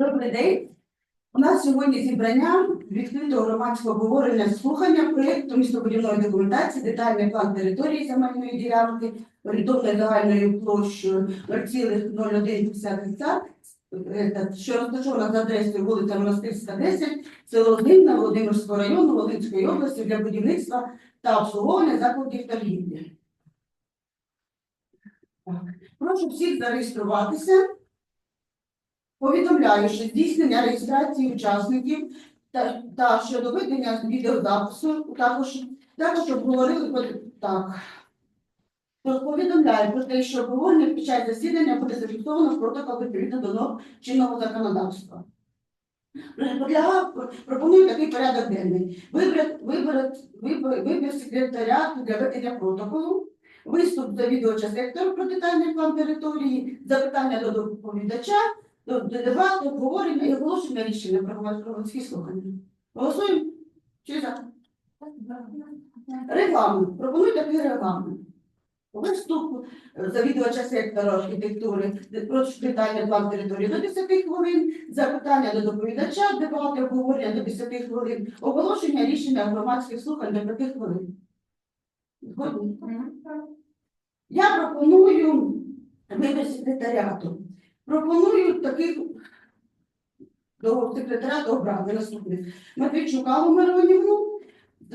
Добрий день. У нас сьогодні зібрання відкритого громадського обговорення слухання проєкту містобудівної документації, детальний план території земельної ділянки, орієнтовною загальною площею 0,0150 гектар, е, що розташована за адресою вулиця Монастирська, 10, село Зимна, Володимирського району, Волинської області для будівництва та обслуговування закладів торгівлі. Так. Прошу всіх зареєструватися. Повідомляю, що здійснення реєстрації учасників та, та щодо ведення відеозапису також, також обговорили по- так. Повідомляю про те, що обговорення під час засідання буде зафіксовано в протокол відповідно до норм чинного законодавства. Пропоную такий порядок денний. Вибір, вибір, вибір, вибір секретаріату для ведення протоколу, виступ завідувача сектору про детальний план території, запитання до доповідача, до, до обговорення і оголошення рішення про громад- громадські слухання. Голосуємо? Чи за? Регламент. Пропоную такий регламент. Виступ е, завідувача сектору архітектури про детальний план території до 10 хвилин, запитання до доповідача, дебати, обговорення до 10 хвилин, оголошення рішення громадських слухань до 5 хвилин. Згодні? Я пропоную вибір секретаріату. Пропоную таких до секретаріату обрати наступних. Матвійчук Аллу Миронівну,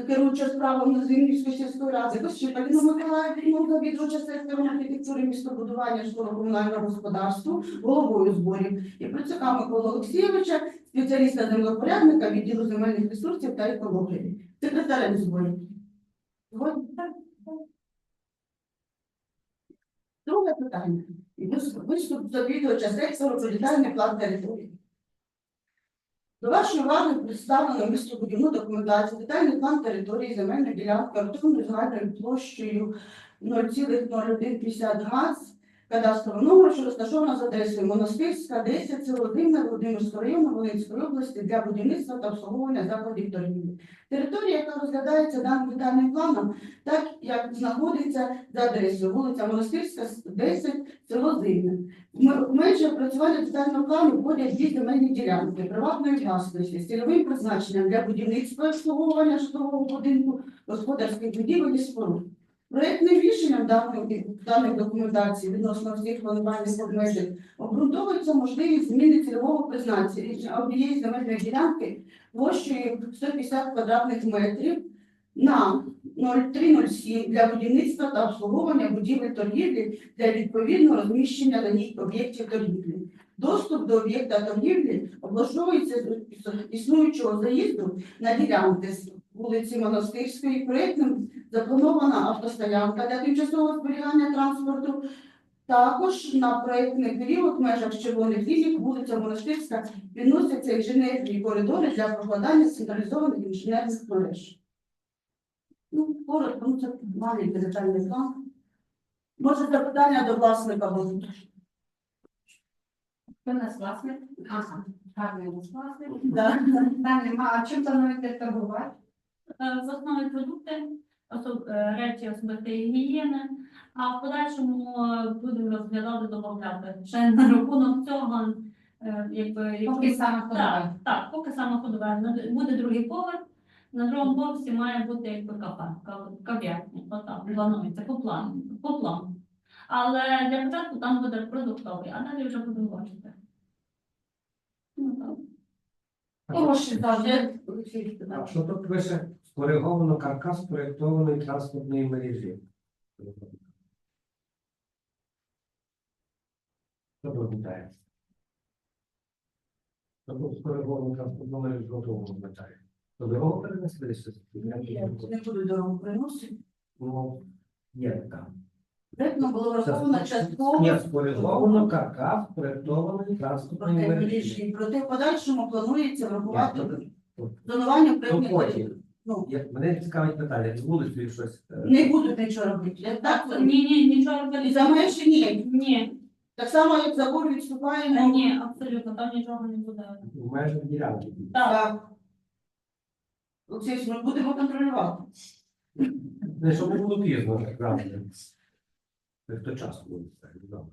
керуюча справами Зимнівської сільської ради, Кощук Аліну Миколаївну, завідувача сектору архітектури містобудування житлово-комунального господарства, головою зборів, і Процюка Микола Олексійовича, спеціаліста землепорядника відділу земельних ресурсів та екології, секретарем зборів. Друге питання. Виступ- Виступ завідувача сектору про детальний план території. До вашої уваги представлено містобудівну документацію, детальний план території земельної ділянки орієнтовною загальною площею 0,0150 га з кадастрового номеру, що розташована за адресою Монастирська, 10, село Дивне, Володимирського району, Волинської області для будівництва та обслуговування закладів торгівлі. Територія, яка розглядається даним детальним планом, так як знаходиться за адресою вулиця Монастирська, 10, село В межі опрацювання детального плану входять дві земельні ділянки приватної власності з цільовим призначенням для будівництва і обслуговування житлового будинку, господарських будівель і споруд. Проєктним рішенням даної, даної документації відносно всіх планувальних обмежень обґрунтовується можливість зміни цільового призначення однієї земельної ділянки площею 150 квадратних метрів на 0307 для будівництва та обслуговування будівель торгівлі для відповідного розміщення на ній об'єктів торгівлі. Доступ до об'єкта торгівлі облаштовується з існуючого заїзду на ділянки з вулиці Монастирської. Проєктом запланована автостоянка для тимчасового зберігання транспорту. Також на проєктний період в межах червоних ліній вулиця Монастирська відносяться інженерні коридори для прокладання централізованих інженерних мереж. Ну, коротко, ну це маленький детальний план. Може, запитання до власника будуть? У нас власник? Ага, гарний у нас власник. Да. Нема. А чим плануєте торгувати? Е, В основі продукти, особ- е, речі особистої гігієни, а в подальшому е, будемо розглядати додати. Ще на рахунок цього, е, якби Поки саме ходове. так, поки саме ходове. Буде другий поверх. На другому поверсі має бути якби кафе, кав- кав'ярня. Отак планується по плану. По плану. Але для початку там буде продуктовий, а далі вже будемо бачити. Ну, так. Хороший, так, що тут пише скориговано каркас проєктованої транспортної мережі? Що? Що тут скориговано транспортну мережу готово означає? То дорогу перенесли щось? Не буду дорогу приносити. Ну, є там. Проєктно було враховано частково Ні, скориговано каркас проєктованої транспортної проте мережі. Проте в подальшому планується врахувати зонування проєктних потім. Ну, Я- Мене цікавить питання, з вулицею щось. е, не будуть нічого робити. Так, Ні, ні, нічого і робити. за межі ні. Ні, Так само, як забор Та відступаємо. ні, абсолютно, там нічого не буде. В межах ділянки. Так, Так. Олексій, ми будемо контролювати. Не щоб не було пізно, так правильно. Хто час буде. так, добре.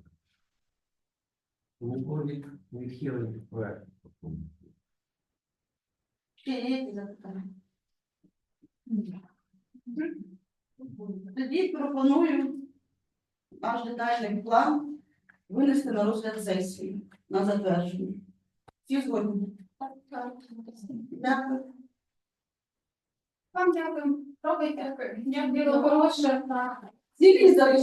Не було від відхилення проекту. Ще є які запитання? Тоді пропоную наш детальний план винести на розгляд сесії на затвердження. Всі згодні? Дякую. Вам дякую. Пробуйте. Дякую. Хороше. Скільки зараз